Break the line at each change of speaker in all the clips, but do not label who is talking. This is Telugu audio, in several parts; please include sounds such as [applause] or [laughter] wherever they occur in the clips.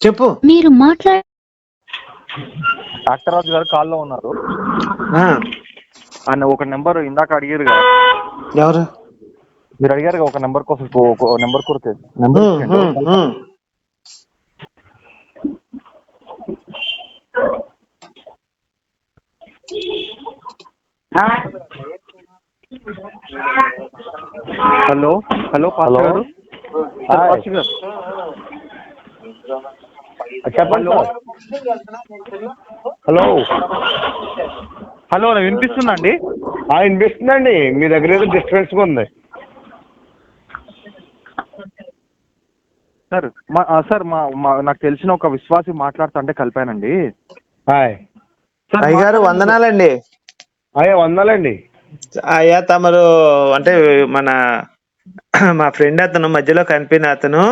చెప్పు.
మీరు మాట్లాడే
డాక్టర్ రాజు గారు కాల్లో ఉన్నారు. ఆయన ఒక నెంబర్ ఇందాక అడిగారు కదా.
ఎవరు?
మీరు అడిగారు కదా ఒక నెంబర్ కోసం ఒక నెంబర్ కొరికే. నెంబర్ హలో హలో పాస్టర్ గారు.
హాయ్.
పాస్టర్ గారు.
చెప్పండి.
హలో. హలో. వినిపిస్తుందండి
ఆ, వినిపిస్తుందండి. మీ దగ్గర ఏదో డిస్టర్బెన్స్ ఉంది.
సార్ మా సార్ మా మా- నాకు తెలిసిన ఒక విశ్వాసి మాట్లాడుతుంటే కలిపానండి.
హాయ్.
సార్,
అయ్యగారు
మాట్లాడండి.
వందనాలండి.
అయ్యా వందాలండి.
అయ్యా తమరు అంటే మన [clears throat] మా ఫ్రెండ్ అతను మధ్యలో కనిపిన అతను.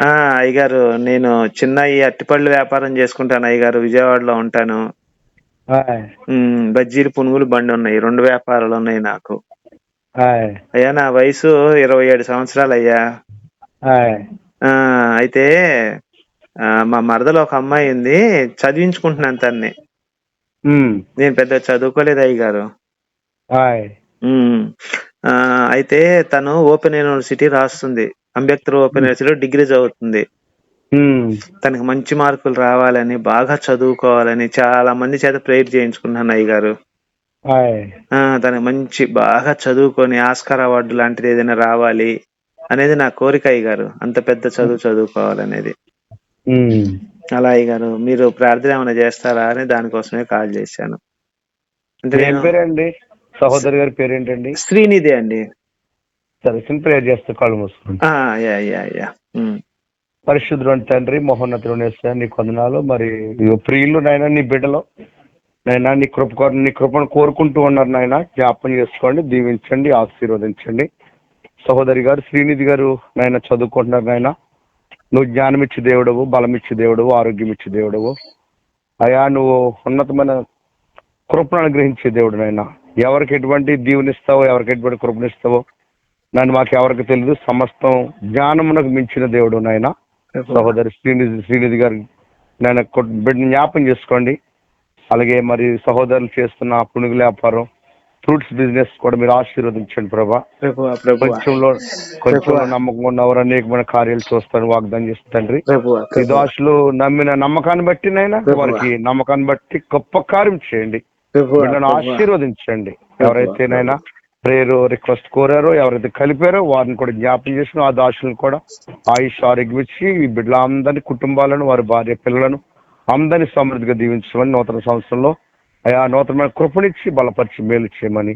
ఆ అయ్యగారు నేను చిన్న ఈ అట్టిపళ్ళు వ్యాపారం చేసుకుంటాను అయ్యగారు విజయవాడలో ఉంటాను. బజ్జీలు పునుగులు బండి ఉన్నాయి రెండు వ్యాపారాలు ఉన్నాయి నాకు. అయ్యా నా వయసు ఇరవై ఏడు సంవత్సరాలు అయ్యా. అయితే మా మరదలో ఒక అమ్మాయి ఉంది చదివించుకుంటున్నాను తన్ని. నేను పెద్ద చదువుకోలేదు అయ్యగారు
హాయ్
ఉమ్. ఆ, అయితే తను ఓపెన్ యూనివర్సిటీ రాస్తుంది. అంబేద్కర్ ఓపెన్ యూనివర్సిటీలో డిగ్రీ చదువుతుంది. తనకి మంచి మార్కులు రావాలని బాగా చదువుకోవాలని చాలా మంది చేత ప్రేయర్ చేయించుకున్నాను అయ్య గారు.
హాయ్
ఆ, తనకి మంచి బాగా చదువుకొని ఆస్కార్ అవార్డు లాంటిది ఏదైనా రావాలి అనేది నా కోరిక అయ్య గారు. అంత పెద్ద చదువు చదువుకోవాలనేది. అలా గారు మీరు ప్రార్థన ఏమైనా చేస్తారా అని దానికోసమే కాల్ చేశాను. అంటే
ఏం పేరండి సహోదరి గారి పేరేంటండి?
శ్రీనిధి అండి.
సరే చిన్న ప్రేయర్ చేస్తే కళ్ళు మూసుకోండి.
ఆ, యా యా యా. ఉమ్.
పరిశుద్ధుడు తండ్రి మహోన్నతుడు నేస్తా నీ కొందనాలు మరి ఇదిగో ప్రియులు నాయన నీ బిడ్డలో. నాయన నీ కృప కోర- నీ కృపను కోరుకుంటూ ఉన్నారు నాయన. జ్ఞాపకం చేసుకోండి దీవించండి ఆశీర్వదించండి. సహోదరి గారు శ్రీనిధి గారు నాయన చదువుకుంటున్నారు నాయన. నువ్వు జ్ఞానం ఇచ్చి దేవుడవు బలం ఇచ్చి దేవుడవు ఆరోగ్యం ఇచ్చి దేవుడవు. అయా నువ్వు ఉన్నతమైన కృపను అనుగ్రహించే దేవుడు నాయన ఎవరికి ఎటువంటి దీవునిస్తావో ఎవరికి ఎటువంటి కృపనిస్తావో నన్ను మాకు ఎవరికి తెలియదు సమస్తం జ్ఞానమునకు మించిన దేవుడు నాయన. సహోదరి శ్రీనిధి శ్రీనిధి గారు నేను బిడ్డ జ్ఞాపం చేసుకోండి. అలాగే మరి సహోదరులు చేస్తున్న పునుగుల వ్యాపారం ఫ్రూట్స్ బిజినెస్ కూడా మీరు ఆశీర్వదించండి ప్రభా. కొంచెంలో కొంచెంలో నమ్మకం ఉన్నవారు అనేకమైన కార్యాలు చూస్తారు వాగ్దానం చేస్తుంది
ప్రభువా
ఈ దోషులు నమ్మిన నమ్మకాన్ని బట్టి నైనా. వారికి నమ్మకాన్ని బట్టి గొప్ప కార్యం చేయండి. వీళ్ళని. ఆశీర్వదించండి. ఎవరైతేనైనా ప్రేయర్ రిక్వెస్ట్ కోరారో ఎవరైతే కలిపారో వారిని కూడా జ్ఞాపం చేసిన ఆ దాసులను కూడా ఆయుష్ ఆరోగ్యం ఇచ్చి ఈ బిడ్డల అందరి కుటుంబాలను వారి భార్య పిల్లలను అందరిని సమృద్ధిగా దీవించమని నూతన సంవత్సరంలో ఆయా నూతనమైన కృపనిచ్చి బలపరిచి మేలు చేయమని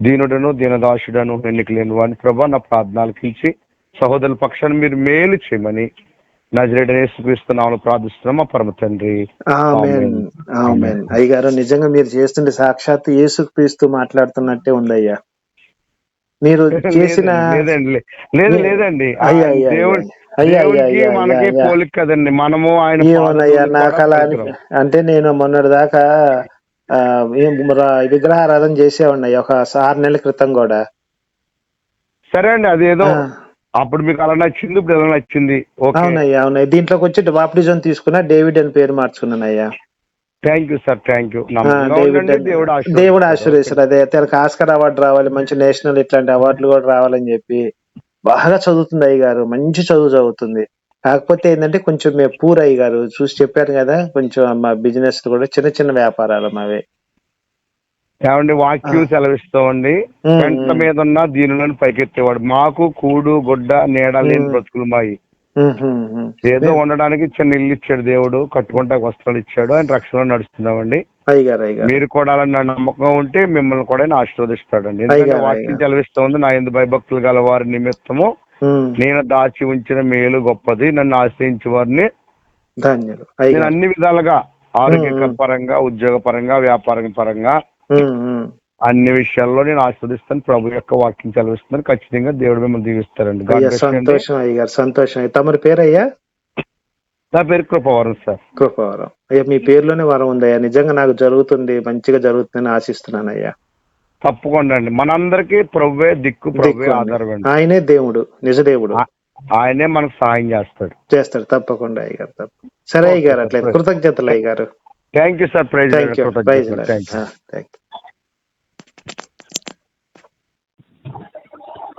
దీనుడను దీనదాసుడను ఎన్నిక లేని వాడిని ప్రభా నా ప్రార్థనలకు ఇచ్చి సహోదరుల పక్షాన్ని మీరు మేలు చేయమని నజరేడ యేసుక్రీస్తున్నామని ప్రార్థిస్తున్నాం. మా పరమ తండ్రి.
అయ్యగారు నిజంగా మీరు చేస్తుంటే సాక్షాత్ యేసు క్రీస్తు మాట్లాడుతున్నట్టే ఉంది అయ్యా మీరు [laughs] చేసిన
లేదు లేదండి.
అయ్యా,
దేవుడు మనకి. పోలిక కదండి. మనము ఆయన
నాకు అలా. అంటే నేను మొన్నటి దాకా ఆ, ఏం రా- విగ్రహారాధన చేసేవాడిని ఒక ఆరు నెలల క్రితం కూడా.
సరే అండి అదేదో
ఆ,
అప్పుడు మీకు అలా నచ్చింది ఇప్పుడు ఎలా నచ్చింది? ఓకే.
అవునయ్యా అవునయ్య. దీంట్లోకి వచ్చి బాప్టిజం తీసుకున్నా డేవిడ్ అని పేరు మార్చుకున్నానయ్యా
thank you sir thank you
ఆ,
నమ్మకంగా
డేవిడ్
ఉండండి
అని-
దేవుడు ఆశీర్వదిస్తాడు.
దేవుడు ఆశీర్వదిస్తాడు. అదే తనకు ఆస్కర్ అవార్డు రావాలి మంచి నేషనల్ ఇట్లాంటి అవార్డులు కూడా రావాలని చెప్పి బాగా చదువుతుంది అయ్య గారు మంచి చదువు చదువుతుంది. కాకపోతే ఏంటంటే కొంచెం మేము పూర్ అయ్య గారు చూసి చెప్పాను కదా కొంచెం మా బిజినెస్ కూడా చిన్న చిన్న వ్యాపారాలు మావి.
ఏమండి వాక్యం సెలవిస్తామండి. పెంట మీద ఉన్న దీనులను పైకెత్తేవాడు. మాకు కూడు గుడ్డ నీడ లేని. బ్రతుకులు మాయి. ఏదో ఉండడానికి చిన్న ఇల్లు ఇచ్చాడు దేవుడు కట్టుకుంటానికి వస్త్రాలు ఇచ్చాడు ఆయన రక్షణ నడుస్తున్నామండి. మీరు కూడా అలా నమ్మకం ఉంటే మిమ్మల్ని కూడా ఆయన ఆశీర్వదిస్తాడండి. వాక్యం
అయ్యగారు.
చదివిస్తోంది నా ఎందు భయభక్తులు గల వారి నిమిత్తము. నేను దాచి ఉంచిన మేలు గొప్పది. నన్ను ఆశ్రయించే వారిని
ధన్యులు. అయ్య.
నేను అన్ని విధాలుగా ఆరోగ్య. పరంగా ఉద్యోగ పరంగా వ్యాపార పరంగా. అన్ని విషయాల్లో నేను ఆస్వాదిస్తాను. ప్రభు యొక్క వాక్యం చదివిస్తున్నాను. ఖచ్చితంగా దేవుడు మిమ్మల్ని దీవిస్తారండి
అయ్యా. సంతోషం అయ్య గారు సంతోషం అయ్య. తమరి పేరు అయ్యా
నా పేరు కృపవరం సార్.
కృపవరం. అయ్యా మీ పేరులోనే వరం ఉందయ్యా. నిజంగా నాకు జరుగుతుంది మంచిగా జరుగుతుందని ఆశిస్తున్నాను అయ్యా
తప్పకుండా అండి. మనందరికీ ప్రవ్వే దిక్కు ప్రవ్వే
దిక్కు
ఆధారం అండి.
ఆయనే దేవుడు నిజ దేవుడు.
ఆయనే మనకు సహాయం చేస్తాడు.
చేస్తాడు తప్పకుండా అయ్య గారు తప్ప సరే అయ్య గారు అట్లయితే కృతజ్ఞతలు అయ్య గారు thank you sir
praise thank
you praise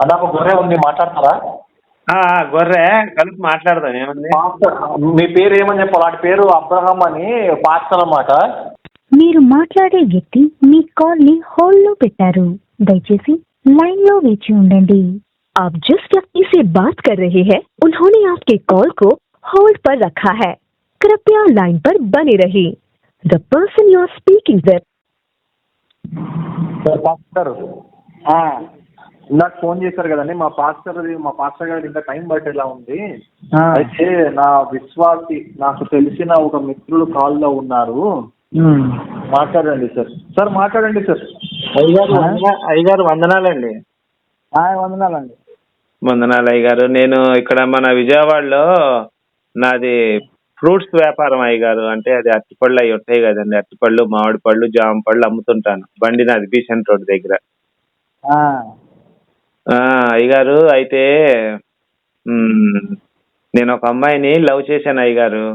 అన్నా గొర్రె ఉంది మాట్లాడతారా?
గొర్రె కలిపి మాట్లాడదాం
మీ పేరు ఏమని చెప్పాలి? వాటి పేరు అబ్రహం అని పాస్టర్ అన్నమాట.
మీరు మాట్లాడే వ్యక్తి మీ కాల్ ని హోల్డ్ లో పెట్టారు దయచేసి लाइन లో వేచి ఉండండి आप जिस व्यक्ति से बात कर रहे हैं उन्होंने आपके कॉल को होल्ड पर रखा है कृपया लाइन पर बने रहिए the person you are speaking with
sir pastor ఇందాక ఫోన్ చేశారు కదండి మా పాస్టర్ మా పాస్టర్ గారు ఇంకా టైం పట్టేలా ఉంది అయితే నా విశ్వాసి నాకు తెలిసిన ఒక మిత్రులు కాల్లో ఉన్నారు మాట్లాడండి సార్. సార్ మాట్లాడండి సార్.
అయ్యగారు అయ్యగారు వందనాలండి.
వందనాలండి.
వందనాలు అయ్యగారు. నేను ఇక్కడ మన విజయవాడలో నాది ఫ్రూట్స్ వ్యాపారం అయ్యగారు. అంటే అది అరటిపళ్ళు అవి ఉంటాయి కదండి. అరటిపళ్ళు మామిడి పళ్ళు జామ పళ్ళు అమ్ముతుంటాను. బండి నాది బీసెంట్ రోడ్ దగ్గర. అయ్యగారు అయితే నేను ఒక అమ్మాయిని లవ్ చేశాను అయ్యగారు.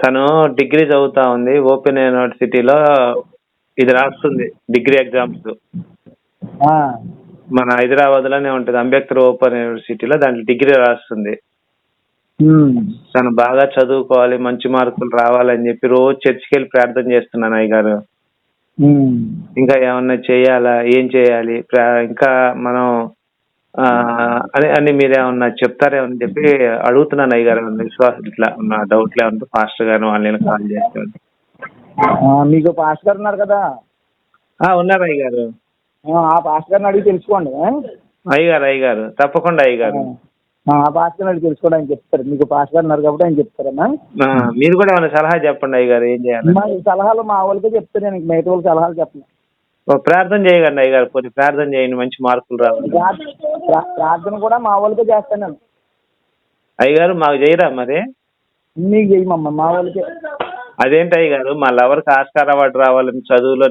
తను డిగ్రీ చదువుతా ఉంది ఓపెన్ యూనివర్సిటీలో ఇది రాస్తుంది డిగ్రీ ఎగ్జామ్స్. మన హైదరాబాద్లోనే ఉంటది అంబేద్కర్ ఓపెన్ యూనివర్సిటీలో దాంట్లో డిగ్రీ రాస్తుంది. తను బాగా చదువుకోవాలి మంచి మార్కులు రావాలని చెప్పి రోజు చర్చికి వెళ్ళి ప్రార్థన చేస్తున్నాను అయ్యగారు ఇంకా ఏమన్నా చేయాలా ఏం చేయాలి ప్రా- ఇంకా మనం ఆ, అని అని మీరేమన్నా చెప్తారేమని చెప్పి అడుగుతున్నాను అయ్యగారు విశ్వాసం ఇట్లా నా డౌట్లు ఏమంటే పాస్టర్ గారు వాళ్ళని కాల్ చేస్తాను
మీకు పాస్ గారు ఉన్నారు కదా?
ఆ, ఉన్నారు అయ్యగారు
ఆ, ఆ పాస్ గారిని అడిగి తెలుసుకోండి ఆ?
అయ్యగారు అయ్యగారు తప్పకుండా అయ్యగారు
ఆ, ఆ పాస్ గారిని అడిగి తెలుసుకోండి ఆయన చెప్తారు. మీకు పాస్ గారు ఉన్నారు కాబట్టి ఆయన చెప్తారన్నా
ఆ, మీరు కూడా ఏమైనా సలహా చెప్పండి అయ్యగారు ఏం చేయాలి
మా ఈ సలహాలు మా వాళ్ళకే చెప్తాను నేను మిగతా వాళ్ళకి సలహాలు చెప్పను.
ఓ ప్రార్థన చేయగండి అయ్యగారు కొన్ని ప్రార్థన చేయండి మంచి మార్కులు రావాలి.
ప్రార్థ- ప్రా- ప్రార్థన కూడా మా వాళ్ళకే చేస్తాను. నేను
అయ్యగారు మాకు చేయరా మరి?
మీకు చేయమమ్మ మా వాళ్ళకే.
అదేంటి అయ్యగారు మా లవర్కి ఆస్కార్ అవార్డు రావాలని చదువులో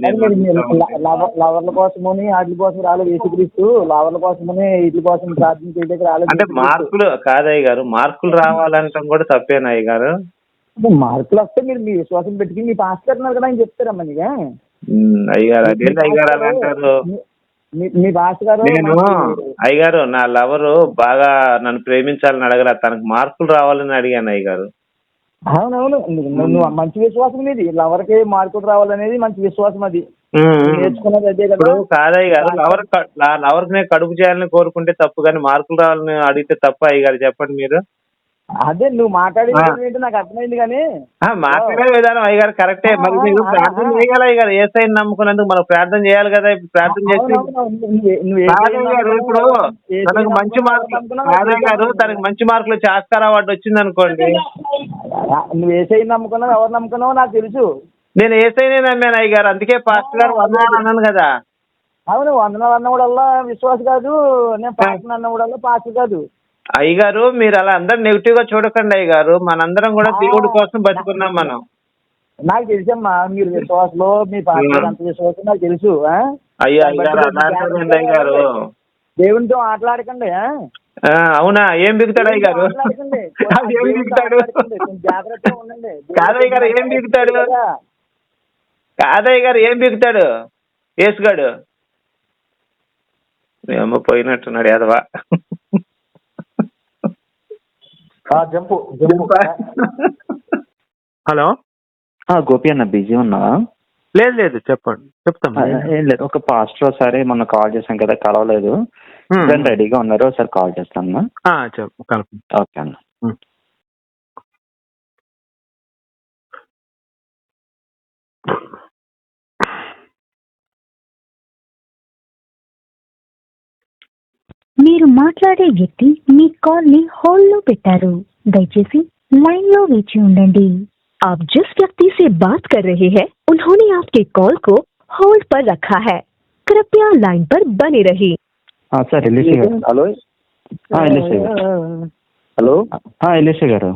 లవర్ల కోసమని వాటి కోసం రాలేదు యేసుక్రీస్తు. లవర్ల కోసమని వీటి కోసం ప్రార్థన చేయడానికి రాలేదు
అంటే. మార్కులు కాదయ్య గారు మార్కులు రావాలంటాం కూడా తప్పేనా అయ్య గారు
మార్కులు వస్తే మీరు మీ విశ్వాసం పెట్టుకుని మీ పాస్ గారు ఉన్నారు కదా ఆయన చెప్తారమ్మా నీగా
అయ్యగారు అదేంటి అయ్యగారు అలా అంటారు?
మీ- భాష గారు
నేను అయ్యగారు నా లవరు బాగా నన్ను ప్రేమించాలని అడగల తనకు మార్కులు రావాలని అడిగాను అయ్యగారు.
అవునవును నువ్వు మంచి విశ్వాసం ఇది లవర్కి మార్కులు రావాలనేది మంచి విశ్వాసం అది. నేర్చుకున్నది అదే కదా.
కాదయ్య గారు లవర్ లవర్ నే కడుపు చేయాలని కోరుకుంటే తప్పు కానీ మార్కులు రావాలని అడిగితే తప్ప అయ్య గారు చెప్పండి మీరు.
అదే నువ్వు. ఏంటి నాకు అర్థమైంది కానీ.
మాట్లాడే విధానం అయ్య గారు కరెక్టే. మరి మీరు ప్రార్థన అయ్య గారు? ఏ సైన్ నమ్ముకున్నందుకు మనం ప్రార్థన చేయాలి కదా ఇప్పుడు ప్రార్థన చేసి ఇప్పుడు. తనకు మంచి మార్కులు గారు తనకు మంచి మార్కులు వచ్చి ఆస్కార్ అవార్డు వచ్చింది అనుకోండి
నువ్వు ఏ సైన్ నమ్ముకున్నావు? ఎవరు నమ్ముకున్నావో నాకు తెలుసు.
నేను ఏ సైనే నమ్మాను అయ్య గారు. అందుకే పాస్టర్ గారు వందనాలు అన్నాను కదా.
అవును వందనాలు అన్నవాడల్లా విశ్వాస కాదు నేను పాస్ అన్నవాడల్లా పాస్ కాదు
అయ్య గారు మీరు అలా అందరు నెగిటివ్గా చూడకండి అయ్య గారు మనందరం కూడా దేవుడి కోసం బతుకున్నాం మనం.
నాకు తెలుసమ్మా మీరు విశ్వాసలో మీ అంత విశ్వాసం నాకు తెలుసు?
అయ్యో అయ్య గారు అలా అంటారండి అయ్య గారు
దేవునితో ఆటలాడకండి? ఆ,
అవునా? ఏం బిగుతాడు అయ్య గారు
మాట్లాడకండి. [laughs]
అది [laughs] ఏం బిగుతాడు?
మాట్లాడకండి.
కాదయ్య గారు ఏం బిగుతాడు? కాదయ్య గారు ఏం బిగుతాడు? ఏసుగాడు ఏమో పోయినట్టున్నాడు యాదవా.
Jump jump.
హలో?
గోపి అన్న బిజీ ఉన్నావా?
లేదు లేదు చెప్పండి. చెప్తాం
ఏం లేదు ఒక పాస్టర్ ఒకసారి మొన్న కాల్ చేశాం కదా కలవలేదు. రెడీగా ఉన్నారు ఒకసారి కాల్ చేస్తాను
చెప్పు కలుపు
ఓకే అన్న.
మీరు మాట్లాడే వ్యక్తి మీ కాల్ ని హోల్డ్ లో పెట్టారు దయచేసి लाइन లో వేచి ఉండండి आप जिस व्यक्ति से बात कर रहे हैं उन्होंने आपके कॉल को होल्ड पर रखा है कृपया लाइन पर बने रहिए
ఆ, సార్ ఎల్ఏసి గారు
హలో
ఆ, ఎల్ఏసి గారు
హలో
ఆ, ఎల్ఏసి గారు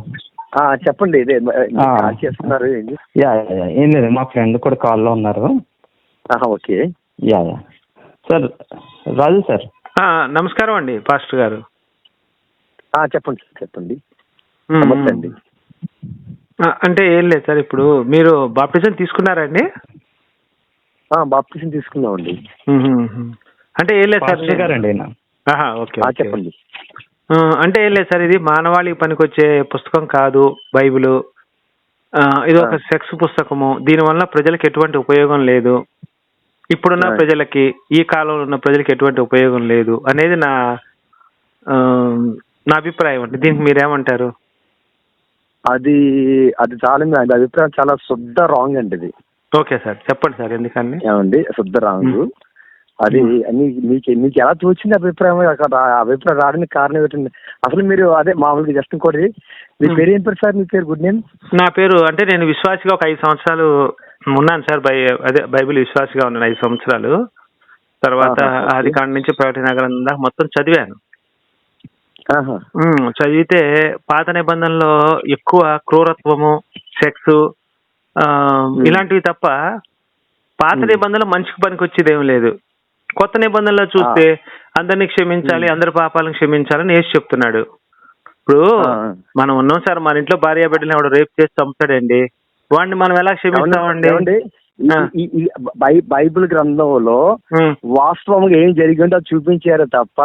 ఆ, చెప్పండి ఇదే
ఆ.
కాల్ చేస్తున్నారు ఏంటి
యా యా, యా. ఏం లేదు మా ఫ్రెండ్ కూడా కాల్లో ఉన్నారు
ఆహా, okay
yeah yeah sir Raju sir
ఆ, నమస్కారం అండి పాస్టర్ గారు.
చెప్పండి సార్ చెప్పండి నమస్తే అండి.
అంటే ఏం లేదు సార్ ఇప్పుడు మీరు బాప్టిజం తీసుకున్నారండి
బాప్టిజం తీసుకున్నామండి.
అంటే ఏం లేదు సార్
గారండి
ఓకే.
చెప్పండి.
అంటే ఏం లేదు సార్ ఇది మానవాళికి పనికొచ్చే పుస్తకం కాదు బైబిల్. ఆ, ఇది ఒక సెక్స్ పుస్తకము. దీనివల్ల ప్రజలకు ఎటువంటి ఉపయోగం లేదు. ఇప్పుడున్న. ప్రజలకి ఈ కాలంలో ఉన్న ప్రజలకి ఎటువంటి ఉపయోగం లేదు అనేది నా నా అభిప్రాయం అండి. దీనికి మీరేమంటారు?
అది అది చాలా అది అభిప్రాయం చాలా శుద్ధ రాంగ్ అండి ఇది.
Okay sir. చెప్పండి సార్ ఎందుకని?
ఏమండి? శుద్ధ రాంగ్ అది మీకు మీకు ఎలా తోచింది అభిప్రాయం? అభిప్రాయం రావడానికి కారణం ఏంటండి అసలు మీరు అదే మామూలుగా జస్ట్ ఇంకోటి మీ
మ్.
పేరు ఏం పేరు సార్? మీ పేరు గుడ్ నేమ్?
నా పేరు అంటే నేను విశ్వాసిగా ఒక ఐదు సంవత్సరాలు ఉన్నాను సార్ బై అదే బైబిల్ విశ్వాసిగా ఉన్నాను ఐదు సంవత్సరాలు. తర్వాత. ఆది కాండ నుంచి ప్రకటన గ్రంథం దాకా మొత్తం చదివాను. చదివితే పాత నిబంధనలో ఎక్కువ క్రూరత్వము సెక్స్ ఇలాంటివి తప్ప పాత. నిబంధనలు మనిషికి పనికి వచ్చేది ఏం లేదు. కొత్త నిబంధనలో చూస్తే అందరినీ క్షమించాలి అందరి పాపాలను క్షమించాలని యేసు చెప్తున్నాడు. ఇప్పుడు. మనం ఉన్నాం సార్ మన ఇంట్లో భార్య బిడ్డలు ఎవడు రేపు చేసి చంపుతాడండి. వాడిని మనం ఎలా క్షమిస్తామండి?
బైబిల్ గ్రంథంలో వాస్తవంగా ఏం జరిగిందో అది చూపించారు తప్ప.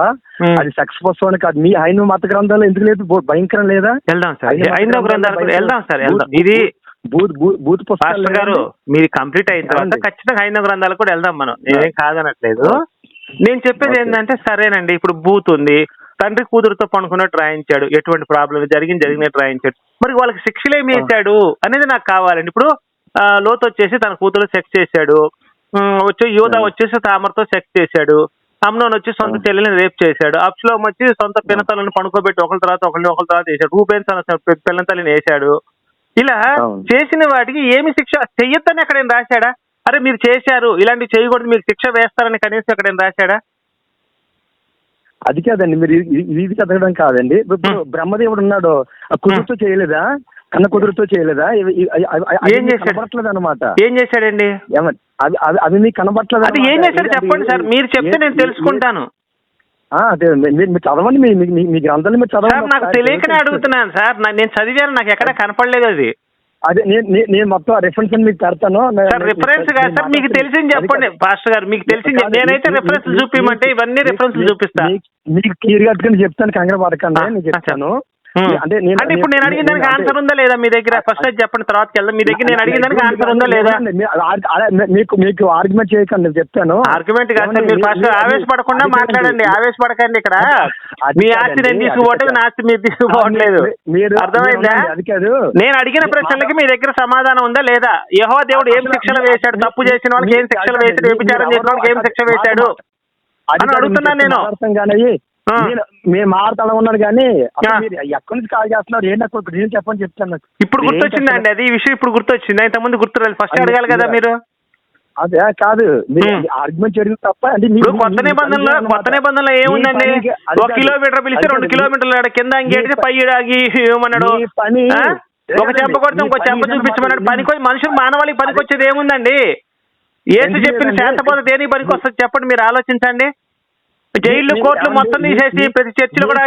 అది సెక్స్ పుస్తకం కాదు. మీ హైందవ మత గ్రంథాలు ఎందుకు లేదు? భయంకరం లేదా?
వెళ్దాం సార్. ఐదవ గ్రంథాలు వెళ్దాం సార్. ఇది
బూత్ పుస్తకాలు
గారు? మీది కంప్లీట్ అయిన తర్వాత? ఖచ్చితంగా ఐదవ గ్రంథాలు కూడా వెళ్దాం మనం. నేనేం కాదనట్లేదు. నేను చెప్పేది. ఏంటంటే సరేనండి. ఇప్పుడు బూత్ ఉంది. తండ్రి కూతురుతో పనుకున్నట్టు రాయించాడు ఎటువంటి ప్రాబ్లం జరిగింది జరిగినట్టు రాయించాడు మరి వాళ్ళకి శిక్షలు ఏమి వేశాడు అనేది నాకు కావాలండి. ఇప్పుడు లోతు వచ్చేసి తన కూతురు సెక్స్ చేశాడు. వచ్చి యోధ వచ్చేసి తామరతో సెక్స్ చేశాడు. అమ్నోన్ వచ్చి సొంత చెల్లెని రేప్ చేశాడు. అప్స్లోం వచ్చి సొంత పిన్నతలను పనుకోబెట్టి ఒకరి తర్వాత ఒకరిని ఒకరి తర్వాత వేశాడు రూపేన్ తన పిల్లతల్లిని వేశాడు. ఇలా. చేసిన వాటికి ఏమి శిక్ష చెయ్యొద్దని ఎక్కడైనా రాశాడా? అరే మీరు చేశారు. ఇలాంటివి చేయకూడదు. మీకు శిక్ష వేస్తారని కనీసం ఎక్కడైనా రాశాడా?
అది కాదండి మీరు ఇది- చదవడం కాదండి. ఇప్పుడు బ్రహ్మదేవుడు ఉన్నాడు. ఆ. కుదురుతో చేయలేదా? కన్న కుదురుతో చేయలేదా?
ఏం?
కనబడట్లేదు అనమాట
ఏం చేశాడండి?
అవి అవి మీకు కనబడట్లేదు
అది ఏం
ఇది-
చెప్పండి సార్? మీరు చెప్తే నేను తెలుసుకుంటాను.
ఆ, అదే మీరు చదవండి మీ గ్రంథాలు మీరు చదవండి
నాకు. తెలియకనే అడుగుతున్నాను సార్. నేను చదివాను నాకు ఎక్కడ కనపడలేదు అది.
అదే నేను మొత్తం రెఫరెన్స్ మీకు పెడతాను.
రిఫరెన్స్ కాదు సార్ మీకు తెలిసింది చెప్పండి. పాస్టర్ గారు మీకు తెలిసింది నేనైతే రిఫరెన్స్ చూపించమంటే ఇవన్నీ రిఫరెన్స్
మీ-
చూపిస్తా.
మీ- మీకు క్లియర్ కట్టుకుని చెప్తాను కంగారు పడకండి నేను చెప్తాను. అంటే నేను
అంటే ఇప్పుడు నేను అడిగిన దానికి ఆన్సర్ ఉందా లేదా మీ దగ్గర ఫస్ట్ అది చెప్పండి తర్వాత వెళ్దాం మీ దగ్గర నేను అడిగిన దానికి ఆన్సర్ ఉందా లేదా
మీకు మీకు ఆర్గ్యుమెంట్ చేయకండి చెప్తాను
ఆర్గ్యుమెంట్ కాదు సార్ మీరు ఫస్ట్ ఆవేశపడకుండా మాట్లాడండి ఆవేశపడకండి ఇక్కడ మీ ఆస్తి నేను
కాదు.
నా ఆస్తి మీరు తీసుకోవట్లేదు
మీరు
అర్థమైందా నేను అడిగిన ప్రశ్నలకి మీ దగ్గర సమాధానం ఉందా లేదా యహో దేవుడు ఏం శిక్షలు వేశాడు తప్పు చేసిన వాళ్ళకి ఏం శిక్షలు వేశాడు వ్యభిచారం చేసిన వాళ్ళకి ఏం శిక్ష వేశాడు
అది
అని అడుగుతున్నాను నేను.
మేము మాట్లాడతా ఉన్నాను కానీ. మీరు ఎక్కడి నుంచి కాల్ చేస్తున్నారు ఏంటి నాకు ఇప్పుడు నేను చెప్పని చెప్తాను నాకు.
ఇప్పుడు గుర్తొచ్చిందండి అది ఈ విషయం ఇప్పుడు గుర్తొచ్చింది ఇంతకుముందు గుర్తురాలి ఫస్ట్
అది
అడగాలి కదా
మీరు- అదే కాదు. ఆర్గ్యుమెంట్ చేయడం తప్ప అంటే
కొత్త నిబంధనలో కొత్త నిబంధనలో ఏముందండి ఒక. కిలోమీటర్ పిలిస్తే రెండు. కిలోమీటర్లు ఆడ కింద అంగేటిది
మీ
పై ఆగి ఏమన్నాడు
పని?
ఒక. చెంప కొడితే ఇంకో చెంప చూపించమన్నాడు పనికి మనుషులు మానవాళికి పనికి వచ్చేది ఏముందండి ఏసు చెప్పిన
లేదండి?
శాంతపోత దేనికి పనికి వస్తుంది చెప్పండి మీరు ఆలోచించండి
మీ-
కోర్టులు? మొత్తం తీసేసి ప్రతి చర్చిలో కూడా.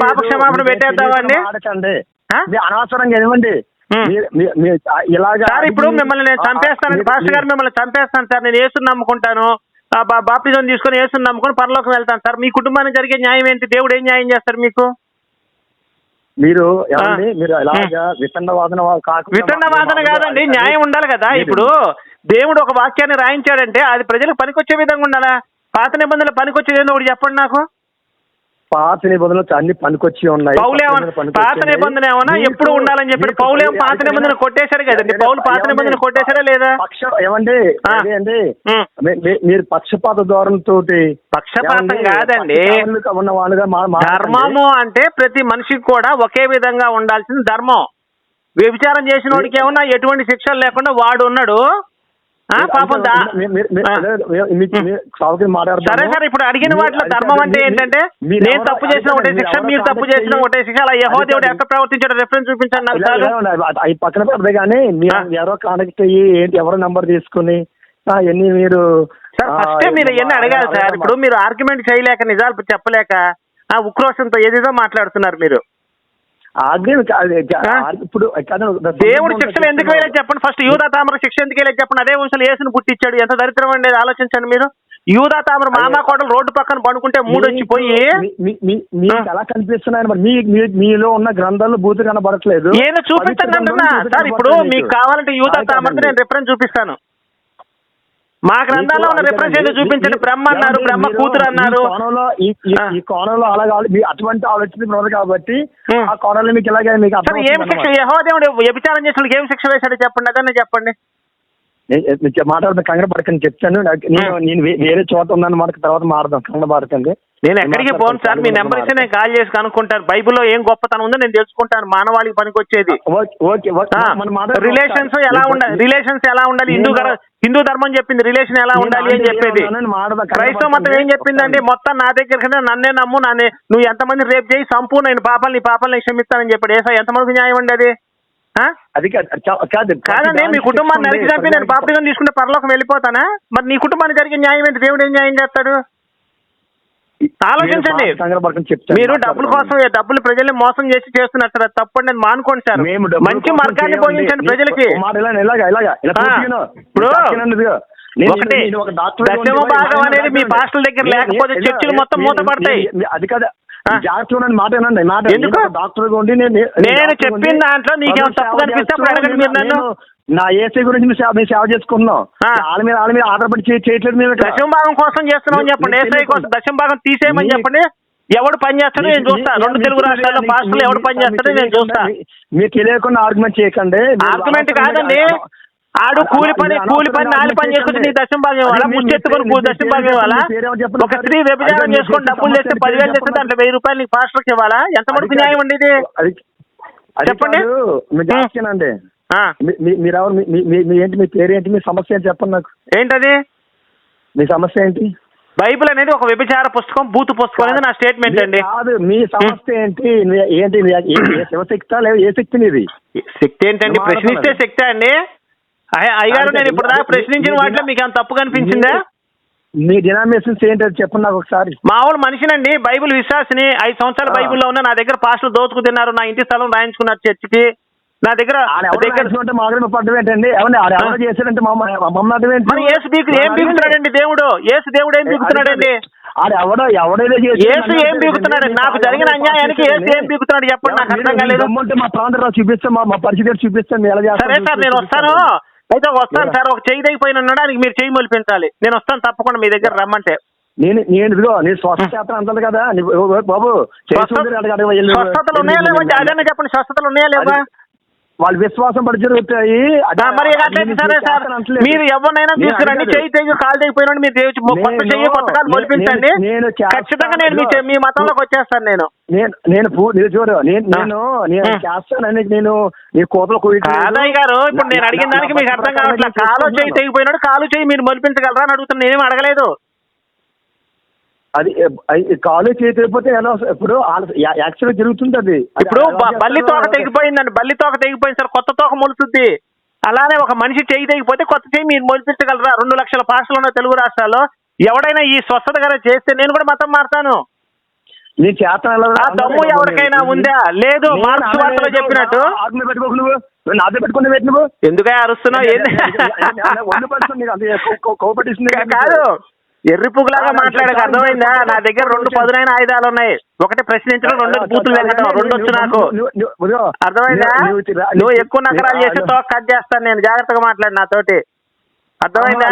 పాప క్షమాపణ పెట్టేద్దామండి
అనవసరంగా ఇలాగా
సార్ ఇప్పుడు మిమ్మల్ని నేను చంపేస్తానండి పాస్టర్ గారు మిమ్మల్ని చంపేస్తాను సార్. నేను ఏసుని నమ్ముకుంటాను. ఆ బా- బాప్టిజం తీసుకొని ఏసుని నమ్ముకొని పరలోకం వెళ్తాను సార్. మీ కుటుంబానికి జరిగే న్యాయం ఏంటి? దేవుడు ఏం న్యాయం చేస్తారు మీకు?
మీరు మీరు వితండ వాదన
వితండ వాదన కాదండి. న్యాయం ఉండాలి కదా. ఇప్పుడు దేవుడు ఒక వాక్యాన్ని రాయించాడంటే అది ప్రజలకు పనికొచ్చే విధంగా ఉండాలా? పాత నిబంధనలు పనికొచ్చేది ఏందో ఒకటి చెప్పండి నాకు.
పాత నిబంధనలు అన్ని పనికొచ్చి ఉన్నాయి.
పాత. నిబంధన ఏమన్నా? ఎప్పుడు ఉండాలని చెప్పి పౌలు ఏం పాత నిబంధన కొట్టేశాడు కదండి పౌలు పాత? నిబంధన కొట్టేశారా లేదా?
పక్ష ఏమండి? అండి. మీరు పక్షపాత ధోరణితో
పక్షపాతం కాదండి.
ఉన్న వాళ్ళుగా.
ధర్మము అంటే ప్రతి మనిషికి కూడా ఒకే విధంగా ఉండాల్సింది ధర్మం. వ్యభిచారం చేసిన వాడికి ఏమన్నా ఎటువంటి శిక్షలు లేకుండా వాడు ఉన్నాడు. పాపం. సరే సార్ ఇప్పుడు అడిగిన వాటిలో ధర్మం అంటే ఏంటంటే నేను తప్పు చేసిన ఒకటే శిక్ష మీరు తప్పు చేసిన. ఒకటే శిక్ష అలా యహో దేవుడు. ఎక్కడ ప్రవర్తించాడో రెఫరెన్స్ చూపించండి నాకు
పక్కన పెడదే కానీ. ఎవరో కాంటాక్ట్ అయ్యి ఏంటి ఎవరో నంబర్ తీసుకుని అవన్నీ మీరు
ఫస్ట్ మీరు ఇవన్నీ అడగాలి సార్ ఇప్పుడు మీరు ఆర్గ్యుమెంట్ చేయలేక నిజాలు చెప్పలేక ఆ ఉక్రోషంతో ఏదేదో మాట్లాడుతున్నారు మీరు
ఇప్పుడు
దేవుడు శిక్షలు ఎందుకు వేయలేదు చెప్పండి. ఫస్ట్ యూదా తామర శిక్ష ఎందుకు వేయలేదు చెప్పండి. అదే వంశంలో యేసుని పుట్టించాడు. ఎంత దరిద్రం అండి ఆలోచించండి మీరు. యూదా తామర మామ కోడలు రోడ్డు పక్కన పడుకుంటే మూడు వచ్చి పోయి
మీ- మీ- మీ- మీకు. ఎలా కనిపిస్తున్నాయి మరి. మీ మీలో ఉన్న గ్రంథాలు బూతు కనబడట్లేదు.
చూపించండి అంటున్నా. సార్ ఇప్పుడు మీకు కావాలంటే యూదా తామరకి నేను రిఫరెన్స్ చూపిస్తాను. మా గ్రంథాల్లో ఉన్న రిఫరెన్స్ ఏదో చూపించండి. బ్రహ్మ అన్నారు బ్రహ్మ కూతురు అన్నారు.
ఈ- కోణంలో అలా కావాలి అటువంటి ఆలోచన ఉన్నది కాబట్టి. ఆ. కోణంలో మీకు ఇలాగే మీకు
ఏం శిక్ష?
అన్నమాట.
యహో దేవుడు వ్యభిచారం చేసిన ఏం శిక్ష వేశాడో చెప్పండి? అదన్నీ చెప్పండి.
మాట్లాడుతున్న కంగారు పడకండి చెప్తాను. నేను నేను వేరే చోట ఉన్నాను మాట తర్వాత మాట్లాడదాం కంగారు పడకండి
నేను ఎక్కడికి పోను సార్ మీ నెంబర్ ఇస్తే నేను కాల్ చేసి కనుక్కుంటాను. బైబిల్లో ఏం గొప్పతనం ఉందో నేను తెలుసుకుంటాను. మానవాళికి పనికొచ్చేది. రిలేషన్స్ ఎలా ఉండాలి రిలేషన్స్ ఎలా ఉండాలి? హిందూ హిందూ ధర్మం చెప్పింది. రిలేషన్ ఎలా ఉండాలి అని చెప్పేది. క్రైస్తవ మతం ఏం చెప్పిందండి? మొత్తం నా దగ్గర నన్నే నమ్ము నన్నే నువ్వు ఎంతమంది రేపు చేయి సంపూ నేను పాపాలు నీ పాపాలు నేను క్షమిస్తానని చెప్పాడు. ఏసా ఎంతమందికి న్యాయం అండి అది?
కాదు
కాదండి మీ కుటుంబాన్ని నరికి చంపి నేను పాపడిగా తీసుకుంటే పరలోకం వెళ్ళిపోతానా? మరి నీ కుటుంబానికి జరిగే న్యాయం ఏంటి? దేవుడు ఏం న్యాయం చేస్తాడు? ఆలోచించండి మీరు డబ్బుల కోసం డబ్బులు ప్రజల్ని మోసం చేసి చేస్తున్నారు సార్ తప్పండి నేను మానుకోండి సార్ మంచి మార్గాన్ని. బోధించండి
నీ-
ప్రజలకి. ఇప్పుడు ఒకటి దశమ భాగం అనేది మీ పాస్టల్ దగ్గర లేకపోతే చర్చిలు మొత్తం మూతపడతాయి
అది కాదు మాట
ఎందుకు?
డాక్టర్ ఉండి నేను
నేను చెప్పిన దాంట్లో నీకేమైనా
ప్రజలకు
తప్పు కనిపిస్తే అప్పుడు. అడగండి మీరు నన్ను.
నా ఏసీ గురించి మేము సేవ మేము సేవ చేసుకుంటున్నాం
ఆ.
వాళ్ళ మీద వాళ్ళ మీద ఆధారపడి చే- చేయట్లేదు మేము ఇక్కడ.
దశమ భాగం కోసం చేస్తున్నాం అని చెప్పండి
మీ-
ఏసఐ కోసం
మీ-
దశమ భాగం తీసేయమని
మీ-
చెప్పండి ఎవడు పని చేస్తాడో నేను చూస్తా
మీ-
రెండు
మీ-
తెలుగు
మీ-
రాష్ట్రాల్లో
మీ-
పాస్టర్లు
మీ-
ఎవడు పని
మీ-
చేస్తాడో నేను చూస్తా
మీ- మీకు తెలియకుండా ఆర్గ్యుమెంట్ చేయకండి మీరు
ఆర్గ్యుమెంట్ కాదండి ఆడు కూలి పని కూలి పని నాలి పని చేసుకుంటే నీ దశం భాగం ఇవ్వాలా
మీ-
ముచ్చెత్తుకొని
మీ- మీ
దశం భాగం ఇవ్వాలా
మీ
ఒక స్త్రీ. వ్యభిచారం
మీ
చేసుకొని
చేసే
డబ్బులు తెస్తే
సమస్యని
పదివేలు తెస్తే దాంట్లో. వెయ్యి రూపాయలు నీకు పాస్టర్కి ఇవ్వాలా ఎంత మటుకు. న్యాయం అండి ఇది
అది
చెప్పండి.
మీరు.
ఆ,
మీ- ఏంటి మీ పేరు ఏంటి మీ సమస్య ఏంటి చెప్పండి నాకు.
ఏంటది?
మీ సమస్య ఏంటి?
బైబిల్ అనేది ఒక వ్యభిచార పుస్తకం బూతు పుస్తకం అనేది నా స్టేట్మెంట్ అండి.
కాదు మీ సమస్య ఏంటి? ఏంటి శివశక్తి లేదా ఏ శక్తి నీది
శక్తి ఏంటండి? ప్రశ్నిస్తే? శక్తి అండి. అయ్య- అయ్యగారు
అదే,
నేను ఇప్పుడు ప్రశ్నించిన వాటిలో మీకు ఏమైనా తప్పు కనిపించిందా?
మీ డినామినేషన్స్ ఏంటి అది చెప్పండి నాకు ఒకసారి.
మామూలు మనిషినండి బైబిల్ విశ్వాసిని ఐదు సంవత్సరాలు. బైబిల్లో ఉన్న నా దగ్గర పాస్టర్లు దోచుకు తిన్నారు నా ఇంటి స్థలం రాయించుకున్నారు చర్చికి. నా దగ్గర దగ్గర
మాకు పడ్డం ఏంటండి? ఎవరు చేశాడంటే మా మమ్మల్ని
ఏసు బీకు ఏం బీగుతున్నాడండి దేవుడు? ఏసు దేవుడు ఏం బీగుతున్నాడండి
ఎవడో ఎవడైతే
ఏసు ఏం బీగుతున్నాడు నాకు జరిగిన అన్యాయానికి ఏసు ఏం బీగుతున్నాడు చెప్పండి నాకు అర్థం కాలేదు.
మా ప్రాంతంలో చూపిస్తాం మా మా పరిస్థితి చూపిస్తాం ఎలా చేస్తాం
సరే సార్ నేను వస్తాను. అయితే వస్తాను సార్ ఒక చెయ్యి తెగిపోయిన ఉన్నాడానికి మీరు చెయ్యి మొలిపించాలి నేను వస్తాను తప్పకుండా మీ దగ్గర రమ్మంటే.
నేను నేను ఇదిగో నీ స్వస్థ చేత అంటారు కదా. బాబు
స్వస్థతలు ఉన్నాయా లేవా? అదన్నా చెప్పండి స్వస్థతలు ఉన్నాయా లేవా?
వాళ్ళ విశ్వాసం పడి జరుగుతాయి
మరి సరే సార్. మీరు ఎవరినైనా
నేను
తీసుకురండి. చెయ్యి తెగి కాలు తెగిపోయిన మీరు కొత్త చెయ్యి కొత్త కాలు మొలిపించండి
నేను.
ఖచ్చితంగా నేను మీ మతంలోకి వచ్చేస్తాను నేను
నేను నేను నేను చూడు నేను. నేను నేను. చేస్తానని నేను నీ కోయట్లేదు.
కాదయ్య గారు ఇప్పుడు నేను అడిగిన దానికి మీకు అర్థం కావట్లేదు కాలు చెయ్యి. తెగిపోయినాడు కాలు చెయ్యి మీరు మొలిపించగలరా అని అడుగుతున్నా నేనేం అడగలేదు
అది కాలు చేతి అయిపోతే ఎలా? ఇప్పుడు యాక్చువల్ జరుగుతుంది అది
ఇప్పుడు బల్లి తోక తెగిపోయిందండి బల్లి తోక తెగిపోయింది సార్ కొత్త తోక మొలుతుంది అలానే ఒక మనిషి చెయ్యి తెగిపోతే కొత్త చెయ్యి మీరు మొలిపించగలరా రెండు లక్షల పాస్టర్లు ఉన్న తెలుగు రాష్ట్రాల్లో ఎవడైనా ఈ స్వస్థత గారు చేస్తే నేను కూడా మతం మారుతాను
నీ చేత
దమ్ము ఎవరికైనా ఉందా లేదు మార్క్స్ వార్తలో. చెప్పినట్టు
పెట్టుకోకు నువ్వు పెట్టుకుని
ఎందుకే అరుస్తున్నావు కాదు ఎర్రి పువ్వులాగా మాట్లాడక అర్థమైందా? నా దగ్గర రెండు పదునైన ఆయుధాలు ఉన్నాయి. ఒకటి ప్రశ్నించడం రెండు బూతులు వెళ్ళడం రెండు వచ్చు నాకు. అర్థమైందా? నువ్వు ఎక్కువ నకరాలు చేస్తే తోక కట్ చేస్తాను నేను. జాగ్రత్తగా మాట్లాడు నాతోటి అర్థమైందా?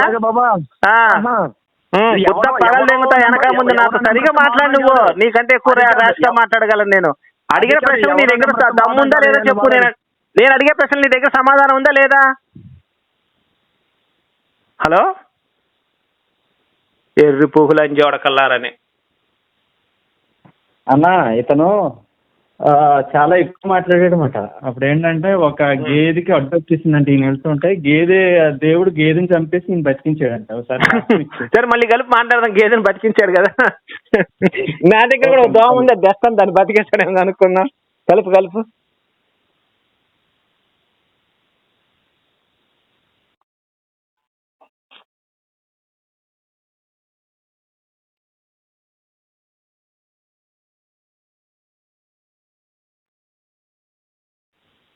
బుద్ధ తెంగుతా వెనక ముందు
నన్ను
సరిగా మాట్లాడు నువ్వు. నీకంటే ఎక్కువ
అది కాదు,
ర్యాష్గా
ఎవ-
మాట్లాడగలను నేను. అడిగిన
అది కాదు,
ప్రశ్న నీ దగ్గర
నన్ను
దమ్ము ఉందా లేదా చెప్పు నేను నేను అడిగే ప్రశ్న నీ దగ్గర సమాధానం ఉందా లేదా? హలో? ఎర్రి పువ్వులు అని జోడకల్లారని
అన్న ఇతను ఆ, చాలా ఎక్కువ మాట్లాడాడనమాట అప్పుడు ఏంటంటే ఒక గేదెకి అడ్డు వచ్చేసిందంట ఈయన వెళ్తుంటే గేదె దేవుడు గేదెని చంపేసి ఈయన బతికించాడంట. ఒకసారి. [laughs]
సరే మళ్ళీ కలిపి మాట్లాడదాం గేదెని బతికించాడు కదా. [laughs] నా దగ్గర కూడా దోమ ఉంది అది తెస్తాను దాన్ని బతికేస్తాడేమో అనుకున్నాం. కలుపు కలుపు.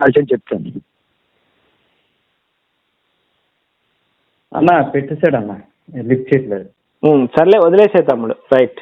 అది చెప్తాను.
అన్న పెట్టేశాడు అన్న లిఫ్ట్ చేయట్లేదు.
సర్లే వదిలేసే తమ్ముడు. రైట్.